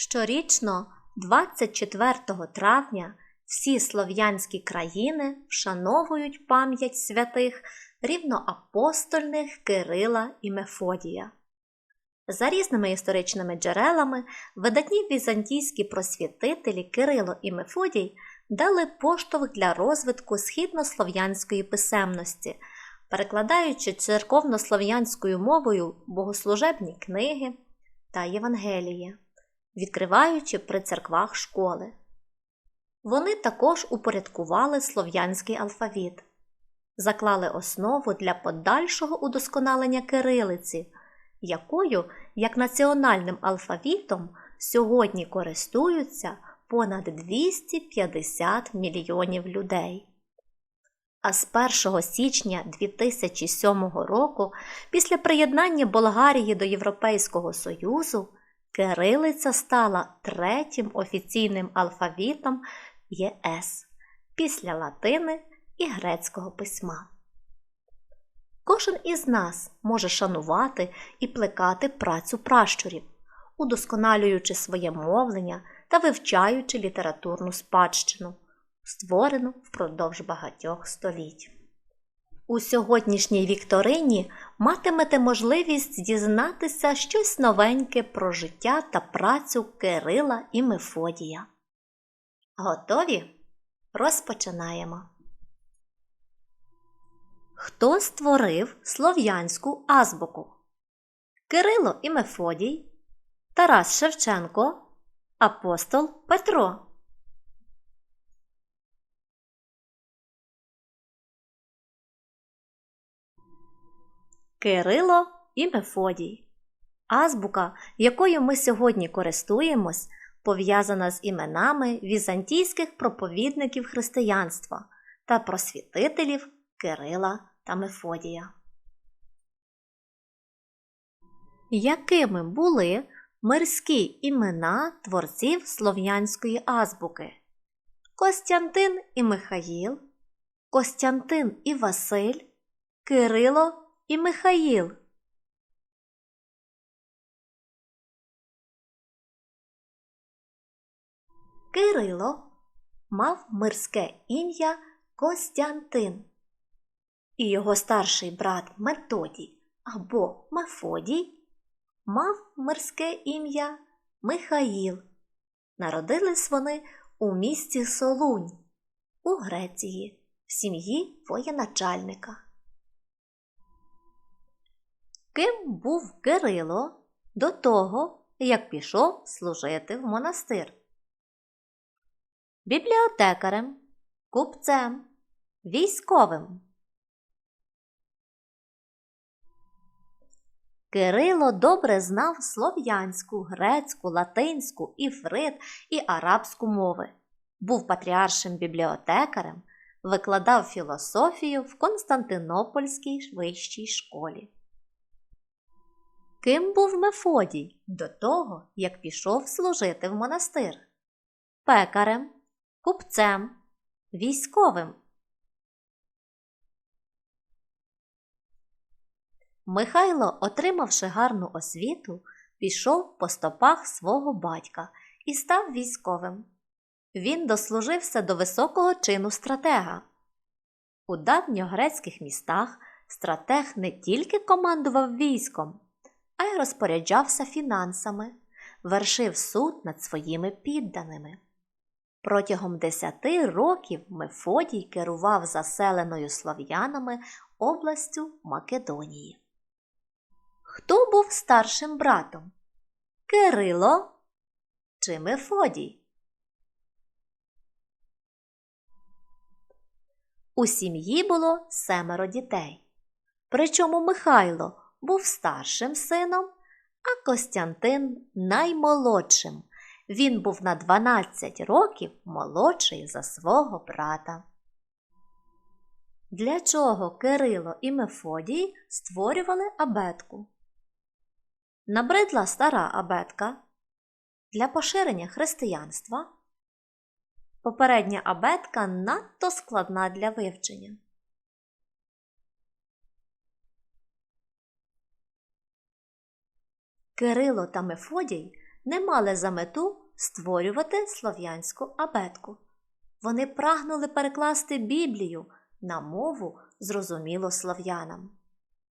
Щорічно, 24 травня, всі слов'янські країни вшановують пам'ять святих рівноапостольних Кирила і Мефодія. За різними історичними джерелами, видатні візантійські просвітителі Кирило і Мефодій дали поштовх для розвитку східнослов'янської писемності, перекладаючи церковнослов'янською мовою богослужебні книги та Євангеліє, відкриваючи при церквах школи. Вони також упорядкували слов'янський алфавіт, заклали основу для подальшого удосконалення кирилиці, якою, як національним алфавітом, сьогодні користуються понад 250 мільйонів людей. А з 1 січня 2007 року, після приєднання Болгарії до Європейського Союзу, кирилиця стала третім офіційним алфавітом ЄС після латини і грецького письма. Кожен із нас може шанувати і плекати працю пращурів, удосконалюючи своє мовлення та вивчаючи літературну спадщину, створену впродовж багатьох століть. У сьогоднішній вікторині матимете можливість дізнатися щось новеньке про життя та працю Кирила і Мефодія. Готові? Розпочинаємо. Хто створив слов'янську азбуку? Кирило і Мефодій, Тарас Шевченко, Апостол Петро. Кирило і Мефодій. Азбука, якою ми сьогодні користуємось, пов'язана з іменами візантійських проповідників християнства та просвітителів Кирила та Мефодія. Якими були мирські імена творців слов'янської азбуки? Костянтин і Михаїл, Костянтин і Василь, Кирило і Михаїл. Кирило мав мирське ім'я Костянтин, і його старший брат Методій або Мефодій мав мирське ім'я Михаїл. Народились вони у місті Солунь у Греції в сім'ї воєначальника. Ким був Кирило до того, як пішов служити в монастир? Бібліотекарем, купцем, військовим. Кирило добре знав слов'янську, грецьку, латинську, іфрит і арабську мови. Був патріаршим бібліотекарем, викладав філософію в Константинопольській вищій школі. Ким був Мефодій до того, як пішов служити в монастир? Пекарем, купцем, військовим. Михайло, отримавши гарну освіту, пішов по стопах свого батька і став військовим. Він дослужився до високого чину стратега. У давньогрецьких містах стратег не тільки командував військом, а й розпоряджався фінансами, вершив суд над своїми підданими. Протягом десяти років Мефодій керував заселеною слов'янами областю Македонії. Хто був старшим братом? Кирило чи Мефодій? У сім'ї було семеро дітей. Причому Михайло був старшим сином, а Костянтин наймолодшим. Він був на 12 років молодший за свого брата. Для чого Кирило і Мефодій створювали абетку? Набридла стара абетка для поширення християнства. Попередня абетка надто складна для вивчення. Кирило та Мефодій не мали за мету створювати слов'янську абетку. Вони прагнули перекласти Біблію на мову зрозуміло слов'янам,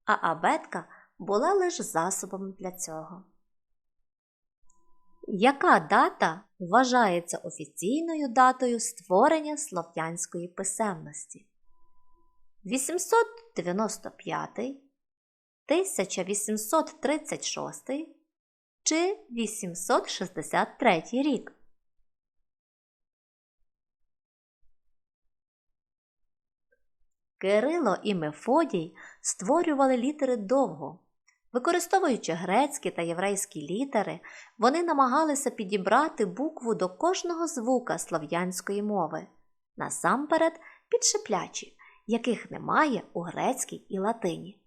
а абетка була лише засобом для цього. Яка дата вважається офіційною датою створення слов'янської писемності? 895, 1836 чи 863 рік? Кирило і Мефодій створювали літери довго. Використовуючи грецькі та єврейські літери, вони намагалися підібрати букву до кожного звука слов'янської мови, насамперед підшиплячі, яких немає у грецькій і латині.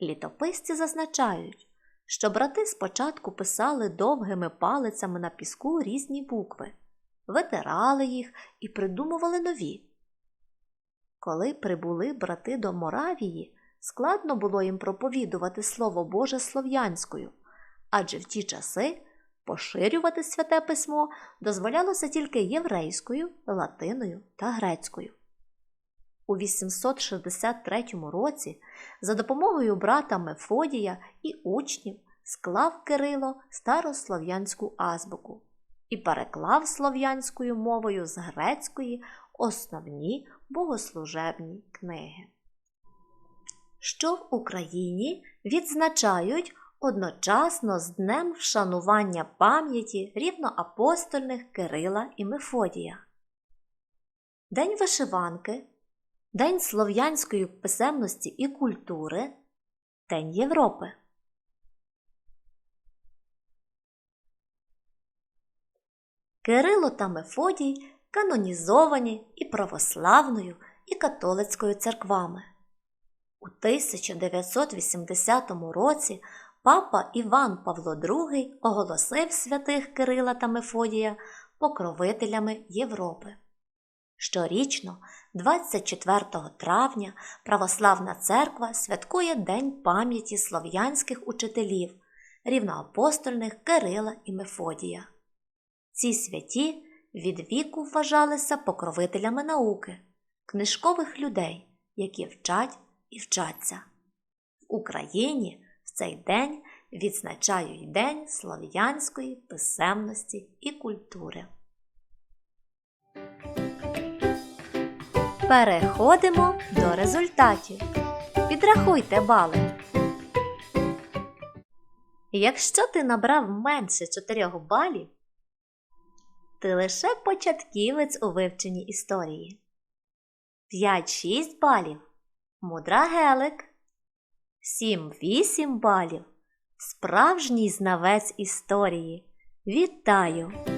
Літописці зазначають, що брати спочатку писали довгими палицями на піску різні букви, витирали їх і придумували нові. Коли прибули брати до Моравії, складно було їм проповідувати Слово Боже слов'янською, адже в ті часи поширювати святе письмо дозволялося тільки єврейською, латиною та грецькою. У 863 році за допомогою брата Мефодія і учнів склав Кирило старослов'янську азбуку і переклав слов'янською мовою з грецької основні богослужебні книги. Що в Україні відзначають одночасно з Днем вшанування пам'яті рівноапостольних Кирила і Мефодія. День вишиванки, День слов'янської писемності і культури, День Європи. Кирило та Мефодій канонізовані і православною, і католицькою церквами. У 1980 році папа Іван Павло II оголосив святих Кирила та Мефодія покровителями Європи. Щорічно, 24 травня, Православна церква святкує День пам'яті слов'янських учителів, рівноапостольних Кирила і Мефодія. Ці святі від віку вважалися покровителями науки, книжкових людей, які вчать і вчаться. В Україні в цей день відзначають День слов'янської писемності і культури. Переходимо до результатів. Підрахуйте бали. Якщо ти набрав менше 4 балів, ти лише початківець у вивченні історії. 5-6 балів мудра гелик. 7-8 балів справжній знавець історії. Вітаю!